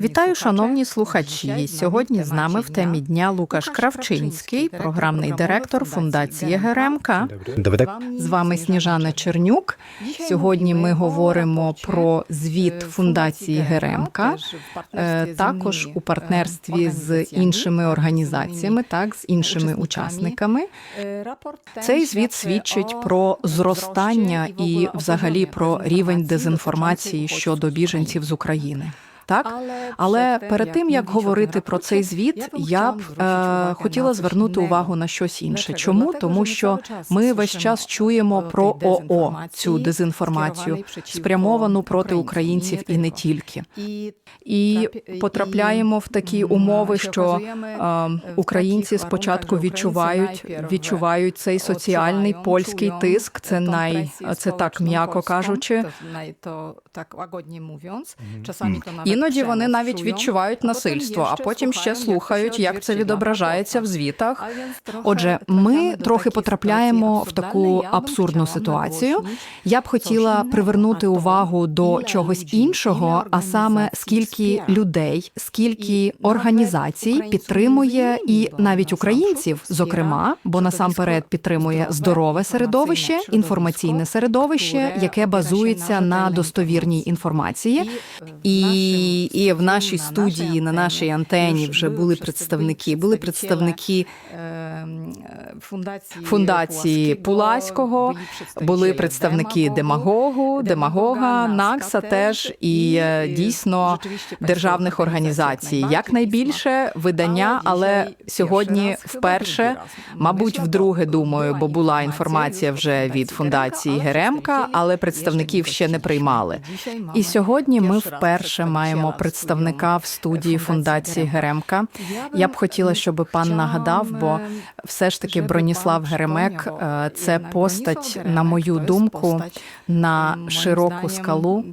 Вітаю, шановні слухачі. Сьогодні з нами в темі дня Лукаш Кравчинський, програмний директор фундації ГРМК. Добре. З вами Сніжана Чернюк. Сьогодні ми говоримо про звіт фундації ГРМК, е, також у партнерстві з іншими організаціями, так з іншими учасниками. Цей звіт свідчить про зростання і, взагалі, про рівень дезінформації щодо біженців з України. Так, але перед тим як говорити про цей звіт, я б е, хотіла звернути увагу на щось інше. Чому тому, що ми весь час чуємо про ОО цю дезінформацію, спрямовану проти українців і не тільки. І потрапляємо в такі умови, що е, українці спочатку відчувають відчувають цей соціальний польський тиск. Це най це так м'яко кажучи. так łagodnie mówiąc. Czasami to nawet Іноді вони навіть відчувають насильство, а потім ще слухають, як це відображається в звітах. Отже, ми трохи потрапляємо в таку абсурдну ситуацію. Я б хотіла привернути увагу до чогось іншого, а саме скільки людей, скільки організацій підтримує, і навіть українців, зокрема, бо насамперед підтримує здорове середовище, інформаційне інформаційне середовище, яке базується на достовірній інформації. І, і в нашій студії, на нашій антені вже були представники, були представники фундації Пуласького, були представники демагогу, демагога, НАКСа теж і е, дійсно державних організацій. Якнайбільше видання, але сьогодні вперше, мабуть, вдруге думаю, бо була інформація вже від фундації Геремка, але представників ще не приймали. І сьогодні ми вперше маємо представника в студії фундації Геремка. Я б хотіла, щоб пан нагадав, бо все ж таки Броніслав Геремек е, це постать, на мою думку, на широку скалу,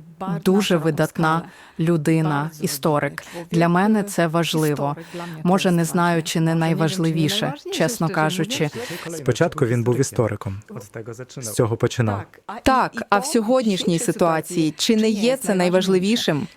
дуже видатна людина, історик. Для мене це важливо. Може, не знаю, чи не найважливіше, чесно кажучи. Спочатку він був істориком. З цього починав. Так, а в сьогоднішній ситуації чи не є це найважливішим?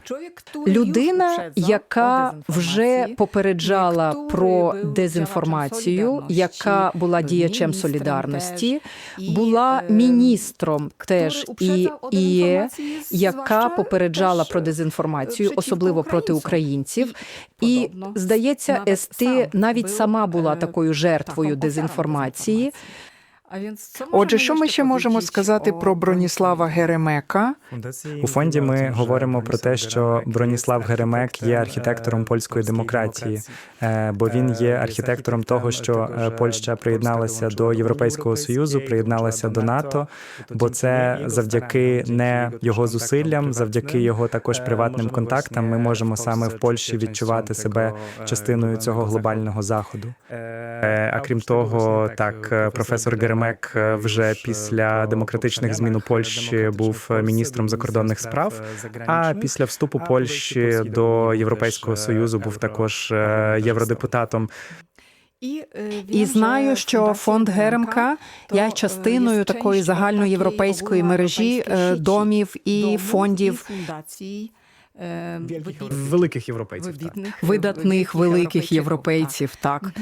Людина, яка вже попереджала про дезінформацію, яка була діячем солідарності, була міністром теж і ІЄ, яка попереджала про дезінформацію, особливо проти українців. І здається, СТ навіть сама була такою жертвою дезінформації. Отже, що ми ще можемо сказати про Броніслава Геремека? У фонді ми говоримо про те, що Броніслав Геремек є архітектором польської демократії, е, бо він є архітектором того, що е, Польща приєдналася до Європейського союзу, приєдналася до НАТО, бо це завдяки не його зусиллям, завдяки його також приватним контактам. Ми можемо саме в Польщі відчувати себе частиною цього глобального заходу. Е, А крім того, так е, професор Геремек вже після демократичних змін у Польщі був міністром закордонних справ. А після вступу Польщі до Європейського союзу був також е, євродепутатом. І знаю, що фонд Геремка є частиною такої загальноєвропейської мережі е, домів і фондів великих європейців. Так. видатних великих європейців. Так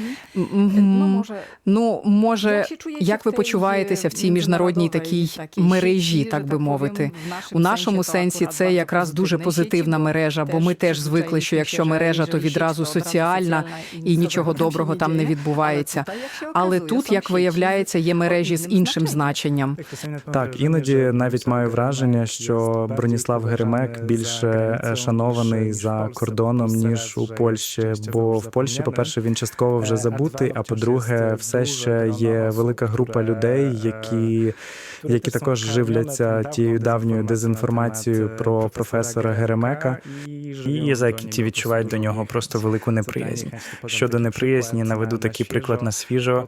ну може, як ви почуваєтеся в цій міжнародній такій мережі, так би мовити? У нашому сенсі це якраз дуже позитивна мережа, бо ми теж звикли, що якщо мережа, то відразу соціальна і нічого доброго там не відбувається. Але тут, як виявляється, є мережі з іншим значенням. Так, іноді навіть маю враження, що Броніслав Геремек більше е, шанований за кордоном ніж у Польщі. Бо в Польщі, по-перше, він частково вже забутий. А по-друге, все ще є велика група людей, які які також живляться тією давньою дезінформацією про професора Геремека, і за які ті відчувають до нього просто велику неприязнь. Щодо неприязні, наведу такий приклад на свіжо.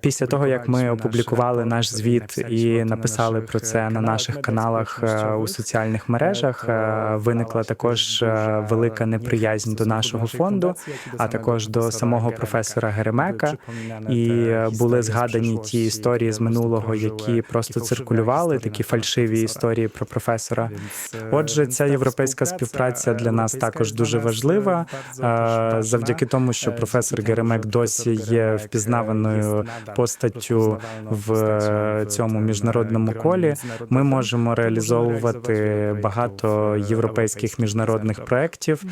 Після того як ми опублікували наш звіт і написали про це на наших каналах е, у соціальних мережах, е, виникла також е, велика неприязнь до нашого фонду, а також до самого професора Геремека. І е, були згадані ті історії з минулого, які просто циркулювали такі фальшиві історії про професора. Отже, ця європейська співпраця для нас також дуже важлива. е, Завдяки тому, що професор Геремек досі є впізнаваною постаттю в е, цьому міжнародному колі. Ми можемо реалізовувати багато європейських міжнародних проєктів.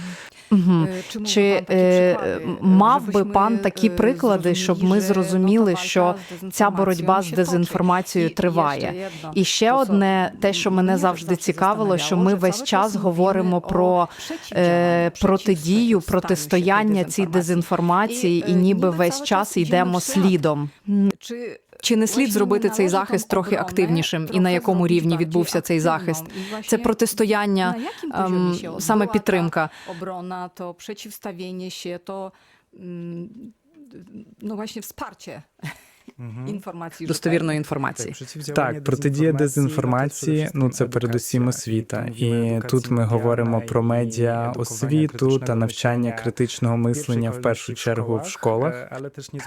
Чи Чи е, мав би пан такі приклади, щоб ми зрозуміли, що ця боротьба з дезінформацією триває? І ще одне, те, що мене завжди цікавило, що ми весь час говоримо про е, протидію, протистояння цій дезінформації, і ніби весь час йдемо слідом. Чи Чи не слід зробити цей захист трохи активнішим, і на якому рівні відбувся цей захист? Це протистояння, ем, саме підтримка. Obrona to przeciwstawienie się, to mm, no wsparcie. Достовірної інформації. Так, протидія дезінформації, ну це передусім освіта. І тут ми говоримо про медіа, освіту та навчання критичного мислення в першу чергу в школах.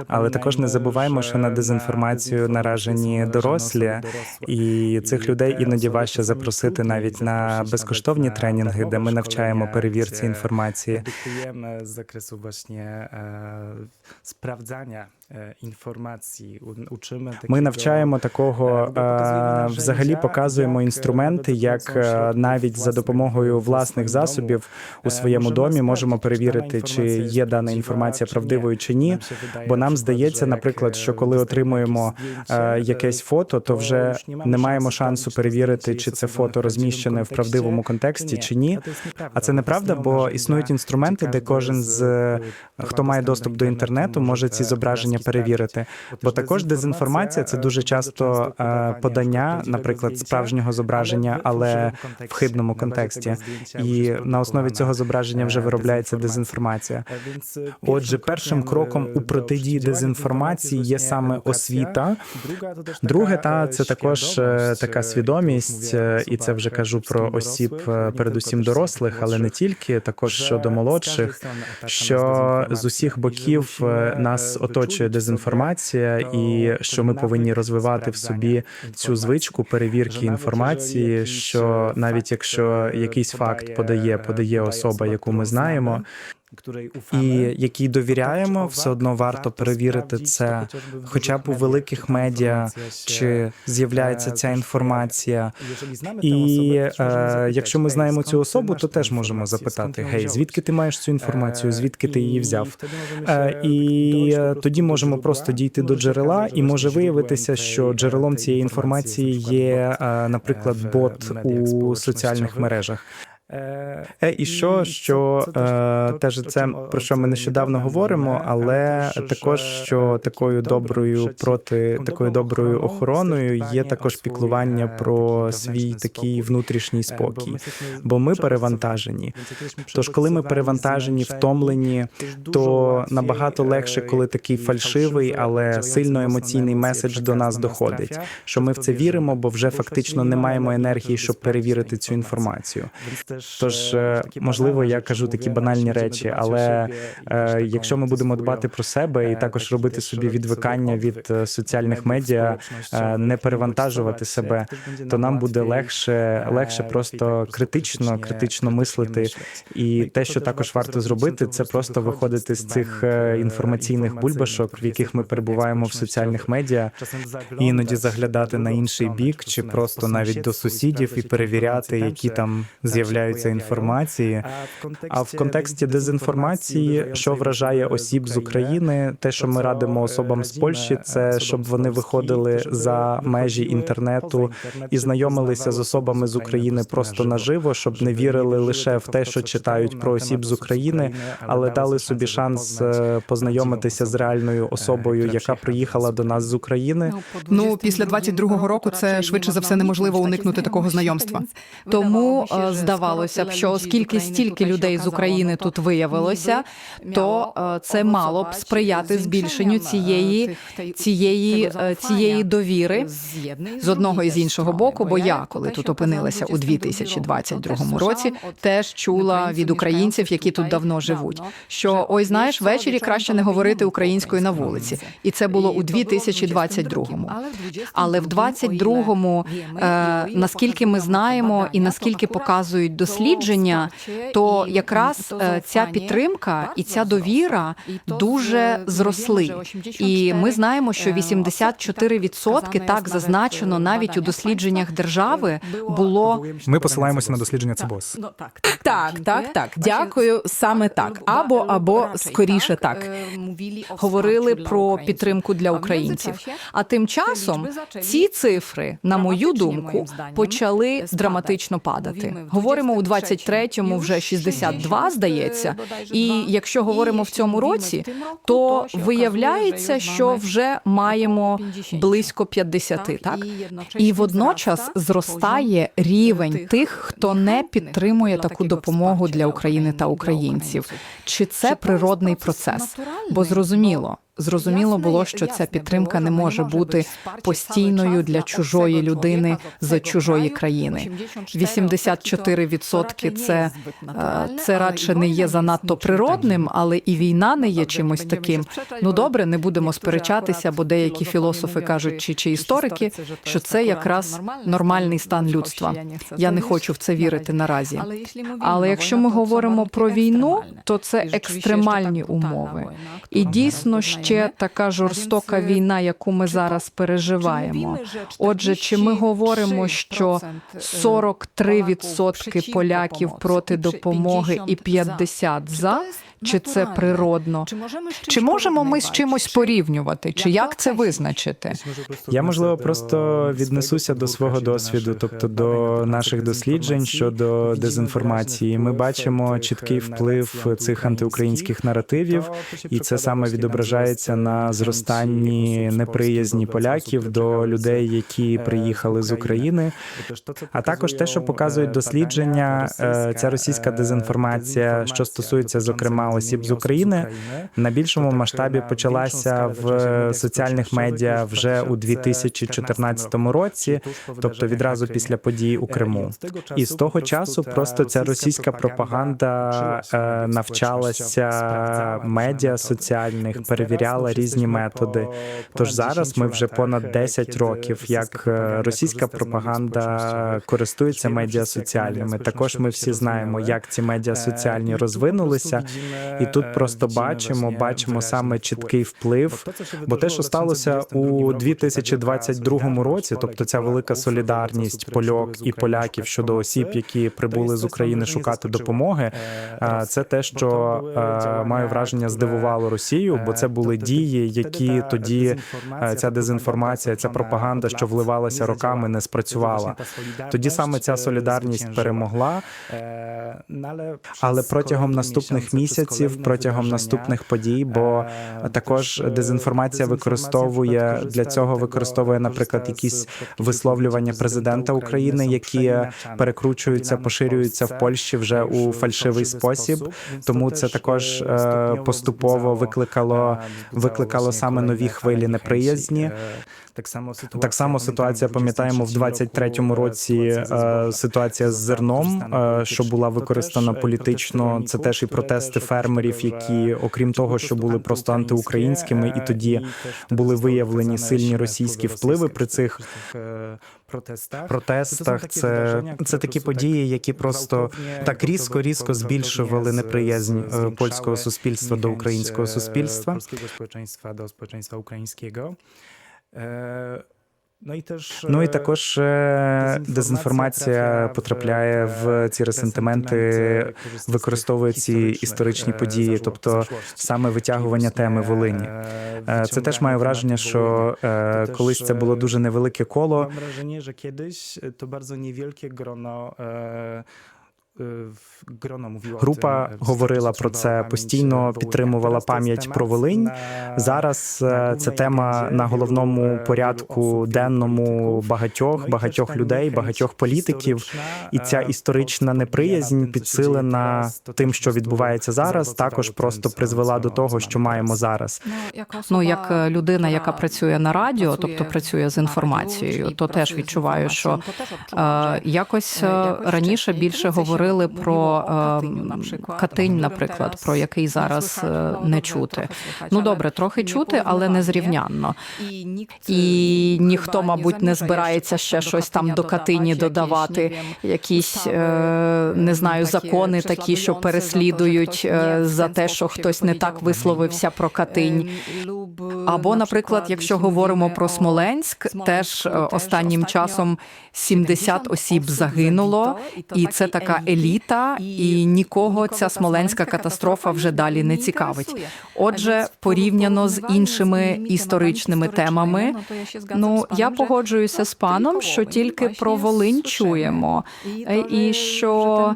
Але також не забуваємо, що на дезінформацію наражені дорослі, і цих людей іноді важче запросити навіть на безкоштовні тренінги, де ми навчаємо перевірці інформації. Dyktujemy z informacji. U- Uczymy Ми навчаємо такого, Е, е, взагалі показуємо як, інструменти, е, як е, навіть за допомогою власних засобів у Е, своєму домі можемо перевірити, чи є дана інформація правдивою чи ні. Бо нам здається, наприклад, що коли отримуємо е, якесь фото, то вже не маємо шансу перевірити, чи це фото розміщене в правдивому контексті, чи ні. А це неправда, бо існують інструменти, де кожен з хто має доступ до інтернету, може ці зображення перевірити. Бо також дезінформація це дуже часто е, подання, наприклад, справжнього зображення, але в хибному контексті. І на основі цього зображення вже виробляється дезінформація. Отже, першим кроком у протидії дезінформації є саме освіта. Друге, та це також е, така свідомість, е, і це вже кажу про осіб, е, передусім дорослих, але не тільки, також щодо молодших. Що з усіх боків е, нас оточує дезінформація, і що ми повинні розвивати в собі цю звичку перевірки інформації. Що навіть якщо якийсь факт подає, подає особа, яку ми знаємо, і якій довіряємо, все одно варто перевірити це, хоча б у великих медіа, чи з'являється ця інформація. І е, якщо ми знаємо цю особу, то теж можемо запитати: гей, звідки ти маєш цю інформацію? Звідки ти її взяв? Е, І е, тоді можемо просто дійти до джерела, і може виявитися, що джерелом цієї інформації є, е, наприклад, бот у соціальних мережах. Е, і що, що е, теж це про що ми нещодавно говоримо, але також що такою доброю проти такою доброю охороною є також піклування про свій такий внутрішній спокій, бо ми перевантажені. Тож, коли ми перевантажені, втомлені, то набагато легше, коли такий фальшивий, але сильно емоційний меседж до нас доходить. Що ми в це віримо, бо вже фактично не маємо енергії, щоб перевірити цю інформацію. Тож, е, можливо, я кажу такі банальні речі, але е, якщо ми будемо дбати про себе і також робити собі відвикання від е, соціальних медіа, е, не перевантажувати себе, то нам буде легше, легше просто критично, критично мислити. І те, що також варто зробити, це просто виходити з цих е, інформаційних бульбашок, в яких ми перебуваємо в соціальних медіа, і іноді заглядати на інший бік, чи просто навіть до сусідів і перевіряти, які там з'являються інформації. А в контексті дезінформації, що вражає осіб з України, те, що ми радимо особам з Польщі, це щоб вони виходили за межі інтернету і знайомилися з особами з України просто наживо, щоб не вірили лише в те, що читають про осіб з України, але дали собі шанс е, познайомитися з реальною особою, яка приїхала до нас з України. Ну, після 22-го року це швидше за все неможливо уникнути такого знайомства. Тому е, здавалося здавалося б, що оскільки стільки людей з України тут виявилося, то е, це мало б сприяти збільшенню цієї цієї, е, цієї довіри з одного і з іншого боку. Бо я, коли тут опинилася у 2022 році, теж чула від українців, які тут давно живуть, що ой, знаєш, ввечері краще не говорити українською на вулиці, і це було у 2022-му. Але в 22-му, е, наскільки ми знаємо і наскільки показують дослідження, то якраз е, ця підтримка і ця довіра дуже зросли. І ми знаємо, що 84% так зазначено навіть у дослідженнях держави було Ми посилаємося на дослідження ЦИБОС. Ну, так, Так, так, так. Дякую. Саме так. Або або скоріше так. говорили про підтримку для українців. А тим часом ці цифри, на мою думку, почали драматично падати. Говоримо у 23-му вже 62, здається. І якщо говоримо в цьому році, то виявляється, що вже маємо близько 50, так? І водночас зростає рівень тих, хто не підтримує таку допомогу для України та українців. Чи це природний процес? Бо зрозуміло. Зрозуміло було, що ця підтримка не може бути постійною для чужої людини з чужої країни. 84% це, е, це радше не є занадто природним, але і війна не є чимось таким. Ну добре, не будемо сперечатися, бо деякі філософи кажуть, чи, чи історики, що це якраз нормальний стан людства. Я не хочу в це вірити наразі. Але якщо ми говоримо про війну, то це екстремальні умови. І дійсно ще така жорстока війна, яку ми зараз переживаємо. Отже, чи ми говоримо, що 43% поляків проти допомоги і 50 за? Чи це природно? Чи можемо ми з чимось порівнювати? Чи як це визначити? Я можливо просто віднесуся до свого досвіду, тобто до наших досліджень щодо дезінформації. Ми бачимо чіткий вплив цих антиукраїнських наративів, і це саме відображається на зростанні неприязні поляків до людей, які приїхали з України. А також те, що показують дослідження, е, ця російська дезінформація, що стосується зокрема осіб з України, на більшому масштабі почалася в соціальних медіа вже у 2014 році, тобто відразу після подій у Криму. І з того часу просто ця російська пропаганда е, навчалася медіа соціальних, перевіряла різні методи. Тож зараз ми вже понад 10 років, як е, російська пропаганда користується медіа соціальними. Також ми всі знаємо, як ці медіа соціальні розвинулися, і тут просто бачимо, бачимо саме чіткий вплив. Бо те, що сталося у 2022 році, тобто ця велика солідарність польок і поляків щодо осіб, які прибули з України шукати допомоги, е, це те, що е, маю враження здивувало Росію, бо це були дії, які тоді е, ця дезінформація, ця пропаганда, що вливалася роками, не спрацювала. Тоді саме ця солідарність перемогла. Але протягом наступних місяців, протягом наступних подій, бо також дезінформація використовує для цього, використовує, наприклад, якісь висловлювання президента України, які перекручуються, поширюються в Польщі вже у фальшивий спосіб. Тому це також е, поступово викликало викликало саме нові хвилі неприязні. Так само ситуація, Так само ситуація, пам'ятаємо, в 23-му році е, ситуація з зерном, е, що була використана політично. Це теж і протести фермерів, які, окрім того, що були просто антиукраїнськими, і тоді були виявлені сильні російські впливи при цих протестах. протестах. Це, це такі події, які просто так різко, різко збільшували неприязнь е, польського суспільства до українського суспільства. Polskiego społeczeństwa do społeczeństwa ukraińskiego. E, No i też Ну і е, також е, дезінформація потрапляє в ці ресентименти, використовує ці історичні події, тобто саме витягування теми Волині. Е, Це теж має враження, що е, колись це було дуже невелике коло. Że kiedyś to bardzo niewielkie grono e, Група говорила про це постійно, підтримувала пам'ять про Волинь. Зараз е, це тема на головному порядку денному багатьох багатьох людей, багатьох політиків. І ця історична неприязнь, підсилена тим, що відбувається зараз, також просто призвела до того, що маємо зараз. Ну, як е, людина, яка працює на радіо, тобто працює з інформацією, то теж відчуваю, що е, якось е, раніше більше говорили про е, Катинь, наприклад, про який зараз е, не чути. Ну добре, трохи чути, але не зрівнянно. І ніхто, мабуть, не збирається ще щось там до Катині додавати, якісь е, не знаю, закони такі, що переслідують за те, що хтось не так висловився про Катинь. Або, наприклад, якщо говоримо про Смоленськ, теж останнім часом 70 осіб загинуло, і це така еліта, і нікого ця смоленська катастрофа вже далі не цікавить. Отже, порівняно з іншими історичними темами, ну я погоджуюся з паном, що тільки про Волинь чуємо, Е, і що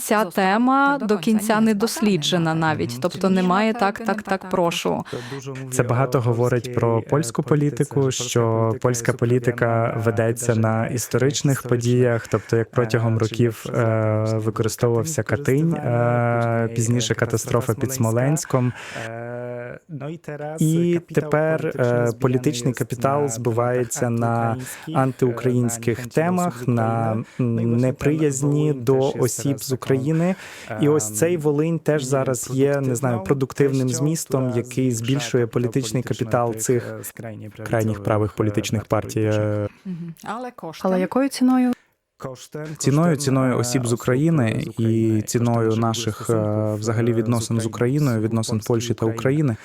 ця тема до кінця не досліджена навіть, тобто немає так, так, так, прошу. Це багато говорить про польську політику, що польська політика ведеться на історичних подіях, тобто як протягом років е, використовувався Катинь, е, пізніше катастрофа під Смоленськом. І тепер е, політичний капітал збивається на антиукраїнських темах, на неприязні до осіб з України. І ось цей Волинь теж зараз є не знаю продуктивним змістом, який збільшує політичний капітал цих крайніх правих політичних партій. Е, Але коштом. Але якою ціною? Ціною ціною осіб з України і ціною наших е, взагалі відносин з Україною, відносин Польщі та України.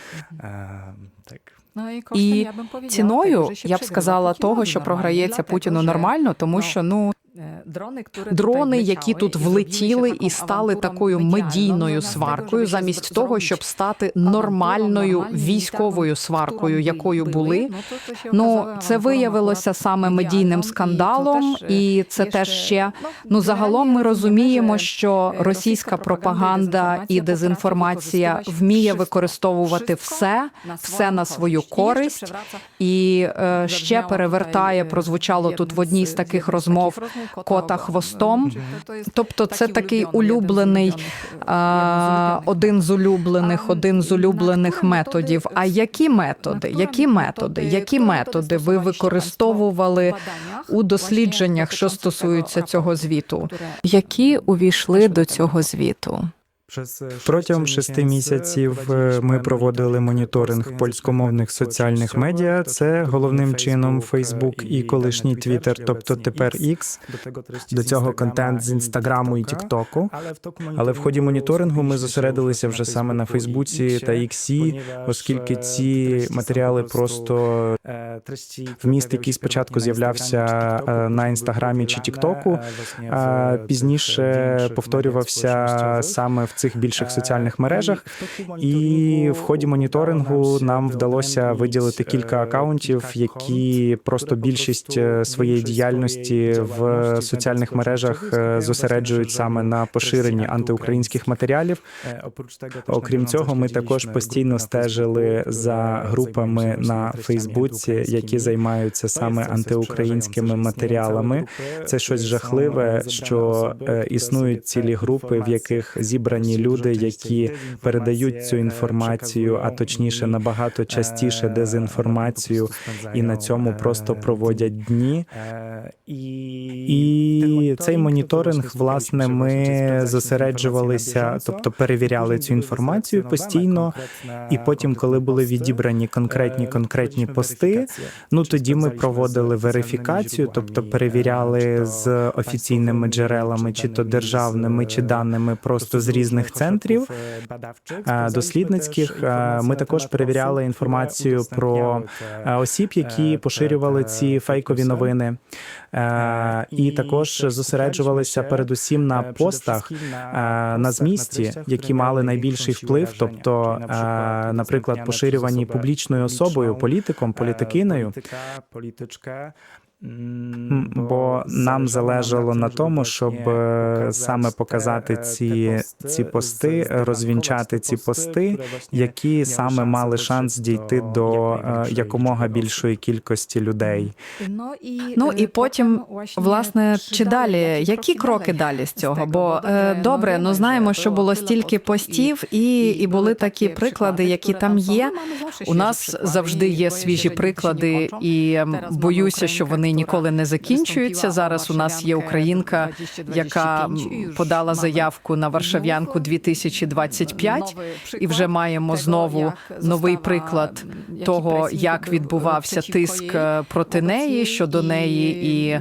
Так. Ну, і, ціною я б сказала того, що програється Путіну нормально, тому що ну е, Дрони, які дрони, тут які тут влетіли і стали такою медійною сваркою, замість того, щоб стати нормальною військовою сваркою, якою були. Ну це виявилося саме медійним скандалом, і це теж ще ну загалом ми розуміємо, що російська пропаганда і дезінформація вміє використовувати все, все на свою користь. І е, ще перевертає, прозвучало тут в одній з таких розмов кота хвостом. Тобто, це такий улюблений один з улюблених, один з улюблених методів. А які методи? Які методи? Які методи ви використовували у дослідженнях, що стосуються цього звіту? Які увійшли до цього звіту? Протягом шести місяців е, ми проводили моніторинг польськомовних соціальних медіа. Це головним чином Фейсбук і колишній Твіттер, тобто тепер X. До цього контент з інстаграму і Тіктоку. Але в ході моніторингу ми зосередилися вже саме на Фейсбуці та Іксі, оскільки ці матеріали просто вміст, який спочатку з'являвся е, на інстаграмі чи Тіктоку, пізніше повторювався саме в цих більших соціальних мережах. І в ході моніторингу нам вдалося виділити кілька акаунтів, які просто більшість е, своєї діяльності в соціальних мережах е, зосереджують саме на поширенні антиукраїнських матеріалів. Окрім цього, ми також постійно стежили за групами на Фейсбуці, які займаються саме антиукраїнськими матеріалами. Це щось жахливе, що е, існують цілі групи, в яких зібрані люди, які передають цю інформацію, а точніше набагато частіше дезінформацію, і на цьому просто проводять дні. І цей моніторинг, власне, ми зосереджувалися, тобто перевіряли цю інформацію постійно. І потім, коли були відібрані конкретні конкретні пости, ну тоді ми проводили верифікацію, тобто перевіряли з офіційними джерелами, чи то державними, чи даними просто з різних центрів а, дослідницьких. Ми також перевіряли інформацію про осіб, які поширювали ці фейкові новини. Е, І також зосереджувалися передусім на постах е, на змісті, які мали найбільший вплив, тобто, е, наприклад, поширювані публічною особою, політиком, політикиною. Бо нам залежало на тому, щоб е, саме показати ці, ці пости, розвінчати ці пости, які саме мали шанс дійти до е, якомога більшої кількості людей. Ну і потім, власне, чи далі, які кроки далі з цього? Бо е, добре, ну знаємо, що було стільки постів, і, і були такі приклади, які там є. У нас завжди є свіжі приклади, і боюся, що вони ніколи не закінчуються. Зараз у нас є українка, яка подала заявку на Варшав'янку 2025, і вже маємо знову новий приклад того, як відбувався тиск е, проти неї щодо неї, і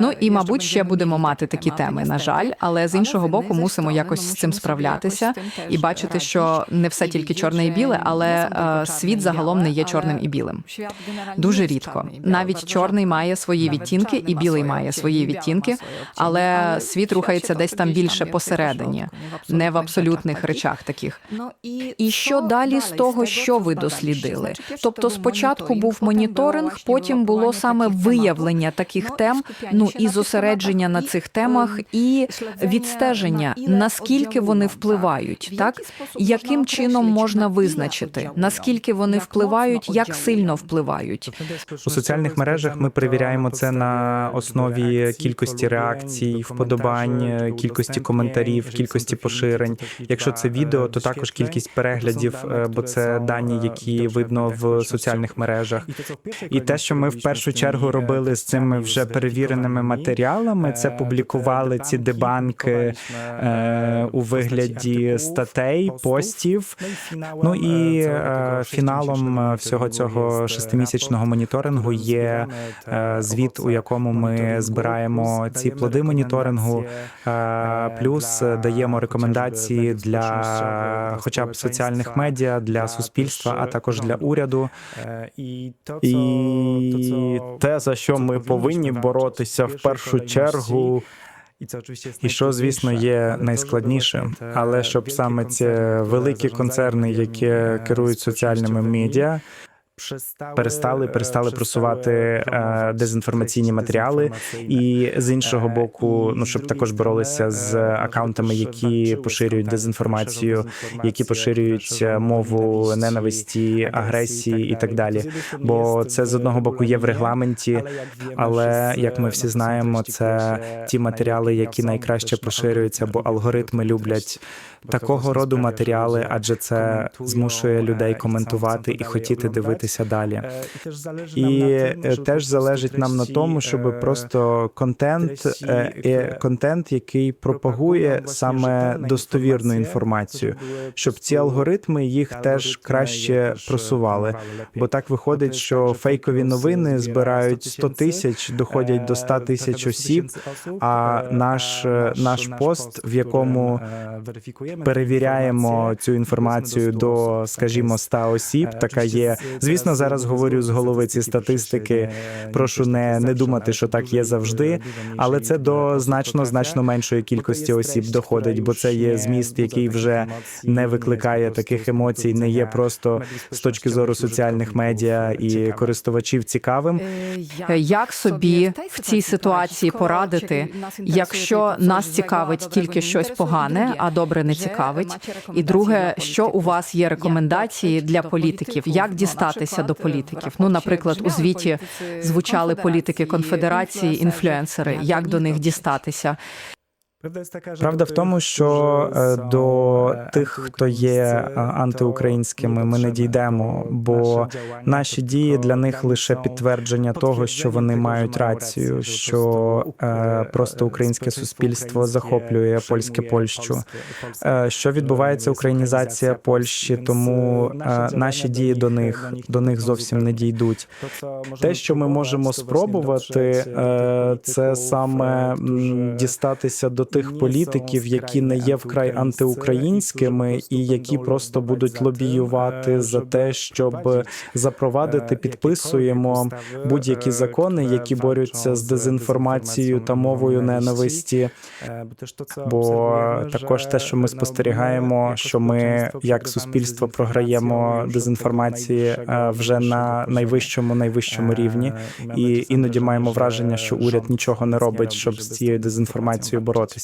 ну і мабуть ще будемо мати такі теми. На жаль, але з іншого боку, мусимо якось з цим справлятися і бачити, що не все тільки чорне і біле, але е, світ загалом не є чорним і білим. Дуже рідко. Навіть чорний має свої відтінки, і білий має свої відтінки, але світ рухається десь там більше посередині, не в абсолютних речах таких. І що далі з того, що ви дослідили? Тобто, спочатку був моніторинг, потім було саме виявлення таких тем, ну і зосередження на цих темах, і відстеження, наскільки вони впливають, так? яким чином можна визначити, наскільки вони впливають, як сильно впливають. У соціальних мережах ми перевіряємо це на основі кількості реакцій, вподобань, кількості коментарів, кількості поширень. Якщо це відео, то також кількість переглядів, е, бо це дані, які видно в соціальних мережах. І те, що ми в першу чергу робили з цими вже перевіреними матеріалами, це публікували ці дебанки е, у вигляді статей, постів. Ну і е, фіналом е, всього цього шестимісячного моніторингу є е, звіт, у якому ми збираємо ці плоди моніторингу, е, плюс е, даємо рекомендації для, хоча б соціальних медіа, для суспільства, а також для уряду. І І те, за що ми повинні боротися в першу чергу, І що, звісно, є найскладніше, але щоб саме ці великі концерни, які керують соціальними медіа, перестали перестали просувати е, дезінформаційні матеріали, і з іншого боку, ну щоб також боролися з акаунтами, які поширюють дезінформацію, які поширюють е, мову ненависті, агресії і так далі. Бо це з одного боку є в регламенті, але як ми всі знаємо, це ті матеріали, які найкраще поширюються, бо алгоритми люблять такого роду матеріали, адже це змушує людей коментувати і хотіти дивитися далі. І е, теж залежить нам на тому, щоб просто контент, е, е, контент, який пропагує саме достовірну інформацію, щоб ці алгоритми їх теж краще просували. Бо так виходить, що фейкові новини збирають 100 тисяч, доходять до 100 тисяч осіб. А наш е, наш пост, в якому перевіряємо цю інформацію до, скажімо, 100 осіб. Така є. Звісно, зараз говорю з голови ці статистики. Прошу не, не думати, що так є завжди, але це до значно значно меншої кількості осіб доходить, бо це є зміст, який вже не викликає таких емоцій, не є просто з точки зору соціальних медіа і користувачів цікавим. Е, Як собі в цій ситуації порадити, якщо нас цікавить тільки щось погане, а добре не цікавить? І друге, що у вас є рекомендації для політиків, як дістатися до політиків? Ну, наприклад, у звіті звучали політики конфедерації, інфлюенсери. Як до них дістатися? Правда в тому, що е, до тих, хто є е, антиукраїнськими, ми не дійдемо, бо наші дії для них лише підтвердження того, що вони мають рацію, що е, просто українське суспільство захоплює польське Польщу. Е, Що відбувається українізація Польщі, тому е, наші дії до них до них зовсім не дійдуть. Те, що ми можемо спробувати, е, це саме дістатися до тих політиків, які не є вкрай антиукраїнськими, і які просто будуть лобіювати за те, щоб запровадити, підписуємо будь-які закони, які борються з дезінформацією та мовою ненависті. Бо також те, що ми спостерігаємо, що ми як суспільство програємо дезінформації е, вже на найвищому найвищому рівні, і іноді маємо враження, що уряд нічого не робить, щоб з цією дезінформацією боротися.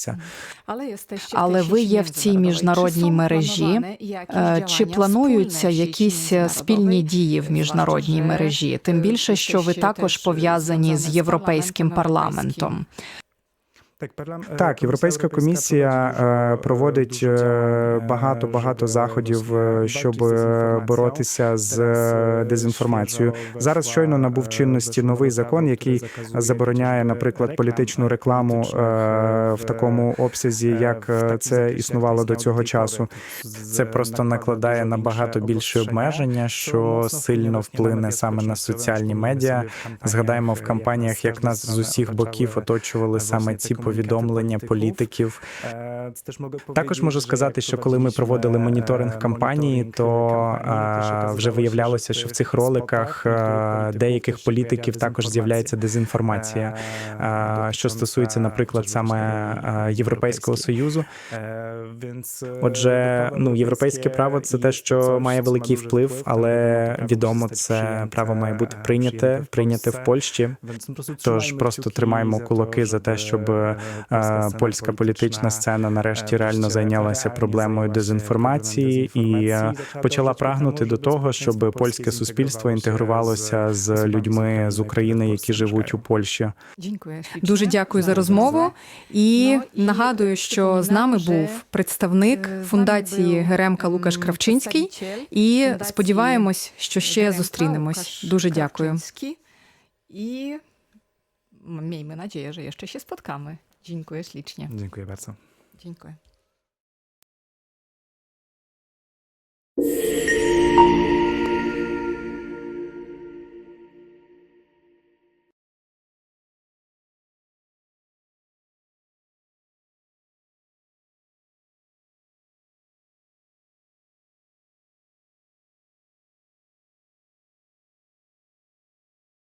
Але ви є в цій міжнародній мережі. Е, Чи плануються якісь е, спільні дії в міжнародній мережі? Тим більше, що ви також пов'язані з європейським парламентом. Так, Європейська комісія е, проводить багато багато заходів, е, щоб е, боротися з е, дезінформацією. Зараз щойно набув чинності новий закон, який забороняє, наприклад, політичну рекламу е, в такому обсязі, як е, це існувало до цього часу. Це просто накладає набагато більше обмеження, що сильно вплине саме на соціальні медіа. Згадаємо в кампаніях, як нас з усіх боків оточували саме ці повідомлення політиків. Також можу сказати, що коли ми проводили моніторинг кампанії, то вже виявлялося, що в цих роликах деяких політиків також з'являється дезінформація. Що стосується, наприклад, саме Європейського союзу. Отже, ну європейське право це те, що має великий вплив, але відомо, це право має бути прийняте, прийняте в Польщі. Тож просто тримаємо кулаки за те, щоб е, польська політична сцена нарешті реально зайнялася проблемою дезінформації і е, почала прагнути до того, щоб польське суспільство інтегрувалося з людьми з України, які живуть у Польщі. Дуже дякую за розмову. І нагадую, що з нами був представник фундації Геремка Лукаш Кравчинський. І сподіваємось, що ще зустрінемось. Дуже дякую. I miejmy nadzieję, że jeszcze się spotkamy. Dziękuję ślicznie. Dziękuję bardzo. Dziękuję.